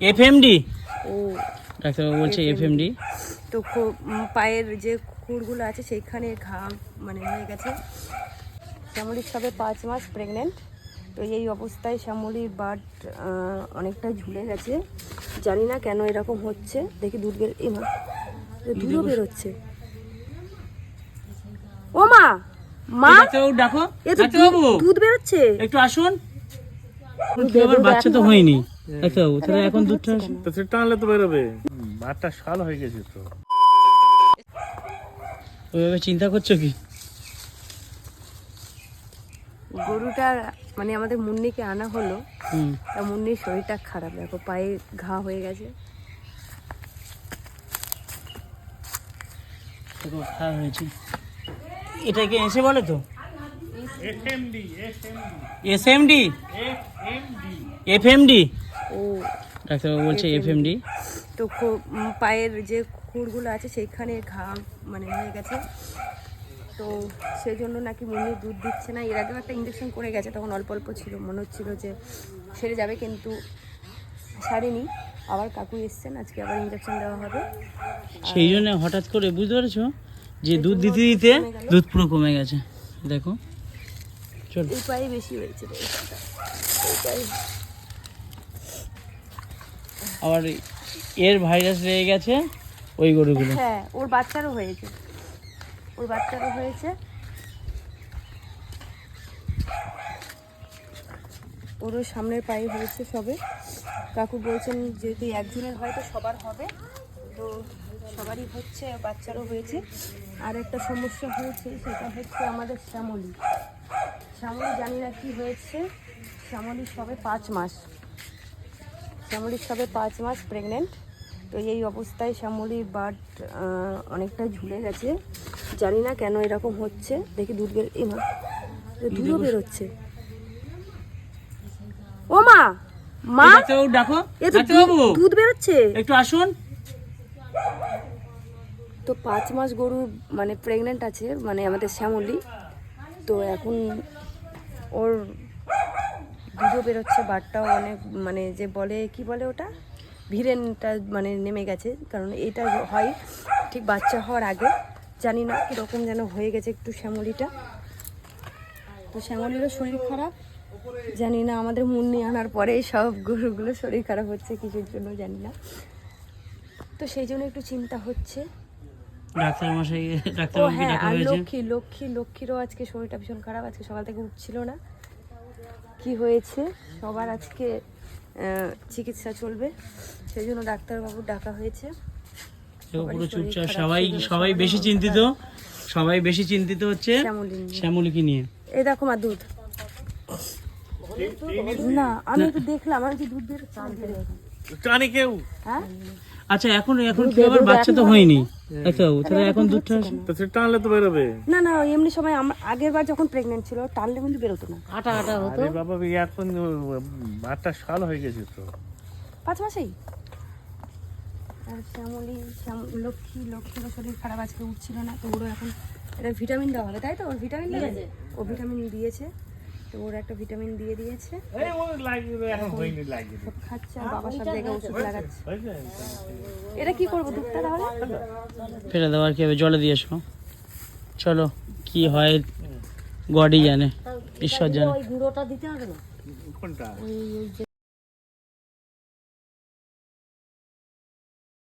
FMD? ও। ডাক্তারবাবু বলছে FMD. তো পায়ের যে খুরগুলো আছে সেইখানে ঘা মানে হয়ে গেছে। শ্যামলির সবে পাঁচ মাস প্রেগনেন্ট তো এই অবস্থায় শ্যামলির বাট অনেকটা ঝুলে গেছে। জানি না কেন এরকম হচ্ছে। দেখি দুধ বের এ মা বেরোচ্ছে। ও মা! মা! ডাকো। দুধ- বেরোচ্ছে। একটু আসুন। বাচ্চা তো হয়নি। ডাক্তারবাবু তাহলে এখন দুধটা তো সেটা টানলে তো বেরোবে। বারটা সাল হয়ে গেছে তো। ওইভাবে চিন্তা করছ কি? গরুটা মানে আমাদের মুন্নিকে আনা হলো। তা মুন্নির শরীরটা খারাপ দেখো পায়ে ঘা হয়ে গেছে। খারাপ হয়েছে। এটাকে এসে বলে তো? এফএমডি এফএমডি এফএমডি ও ডাক্তারবাবু বলছে এফএমডি তো পায়ের যে খুরগুলো আছে সেইখানে ঘা মানে হয়ে গেছে। তো সেই জন্য নাকি মুন্নি দুধ দিচ্ছে না। এর আগেও একটা ইঞ্জেকশন করে গেছে তখন অল্প অল্প ছিল। মনে হচ্ছিল যে সেরে যাবে কিন্তু সারেনি। আবার কাকু এসছেন আজকে আবার ইঞ্জেকশন দেওয়া হবে। সেই জন্য হঠাৎ করে বুঝতে পেরেছ যে দুধ দিতে দিতে দুধ পুরো কমে গেছে। দেখো চল। এই পায়ে বেশি হয়েছে এই আবার এর ভাইরাস রয়ে গেছে ওই গরুগুলো। হ্যাঁ ওর বাচ্চারও হয়েছে। ওর বাচ্চারও হয়েছে। ওরও সামনের পায়ে হয়েছে সবে। কাকু বলছেন যদি একজনের হয় তো সবার হবে। তো সবারই হচ্ছে, বাচ্চারও হয়েছে। আর একটা সমস্যা হয়েছে, সেটা হচ্ছে আমাদের শ্যামলি। শ্যামলি জানি না কি হয়েছে। শ্যামলি সবে পাঁচ মাস। শ্যামলির সবে পাঁচ মাস প্রেগনেন্ট তো এই অবস্থায় শ্যামলির বাট অনেকটা ঝুলে গেছে। জানি না কেন এরকম হচ্ছে। দেখি দুধ বের এ মা দুধও বেরোচ্ছে। ও মা মা? ডাকো। এ তো দুধ বেরোচ্ছে। একটু আসুন। তো পাঁচ মাস গরু মানে প্রেগনেন্ট আছে মানে আমাদের শ্যামলি। তো এখন ওর দুধও বেরোচ্ছে বাটটাও অনেক মানে যে বলে কি বলে ওটা? ভিরেনটা মানে নেমে গেছে কারণ এটা হয় ঠিক বাচ্চা হওয়ার আগে। জানি না কীরকম যেন হয়ে গেছে একটু শ্যামলিটা। তো শ্যামলিরও শরীর খারাপ। জানি না আমাদের মুন্নি আনার পরে সব গরুগুলো শরীর খারাপ হচ্ছে কিছুর জন্য জানি না। তো সেই জন্য একটু চিন্তা হচ্ছে। ডাক্তার মশাই হ্যাঁ আর লক্ষ্মী লক্ষ্মী লক্ষ্মীরও আজকে শরীরটা ভীষণ খারাপ আজকে সকাল থেকে উঠছিল না। কি হয়েছে? সবার আজকে চিকিৎসা চলবে। সেই জন্য ডাক্তারবাবু ডাকা হয়েছে। পুরো চুপচাপ। সবাই সবাই বেশি চিন্তিত। সবাই বেশি চিন্তিত হচ্ছে শ্যামলিকে নিয়ে। এই দেখো মা দুধ। না আমি একটু দেখলাম আমি যে দুধ বের টানে কেউ? হ্যাঁ? আচ্ছা এখন এখন কি আবার বাচ্চা তো হয়নি? ডাক্তারবাবু তাহলে এখন দুধটা তো সেটা টানলে তো বেরোবে। না না এমনি সময় আমার আগের বার যখন প্রেগনেন্ট ছিল টানলে কিন্তু বেরোতো না। আটা আটা হতো? আরে বাবা এখন বারটা সাল হয়ে গেছে তো। পাঁচ মাসেই? আর শ্যামলি শ্যাম লক্ষ্মী লক্ষ্মীরও শরীর খারাপ আজকে উঠছিল না তো ওরও এখন এটা ভিটামিন দেওয়া হবে তাই তো? ওর ভিটামিন দেবে? ও ভিটামিন দিয়েছে। তো ওর একটা ভিটামিন দিয়ে দিয়েছে। এই ও লাগিয়ে দেবে, এখন হয়নি লাগিয়ে দেবে। সব খাচ্ছে আর বাবা সব জায়গায় ওষুধ লাগাচ্ছে। এটা কি করব দুধটা তাহলে? ফেলে দেওয়ার কি হবে জলে দিয়ে এসো। চলো কি হয় গডই জানে ঈশ্বর জানে। ওই গুঁড়োটা দিতে হবে না? কোনটা?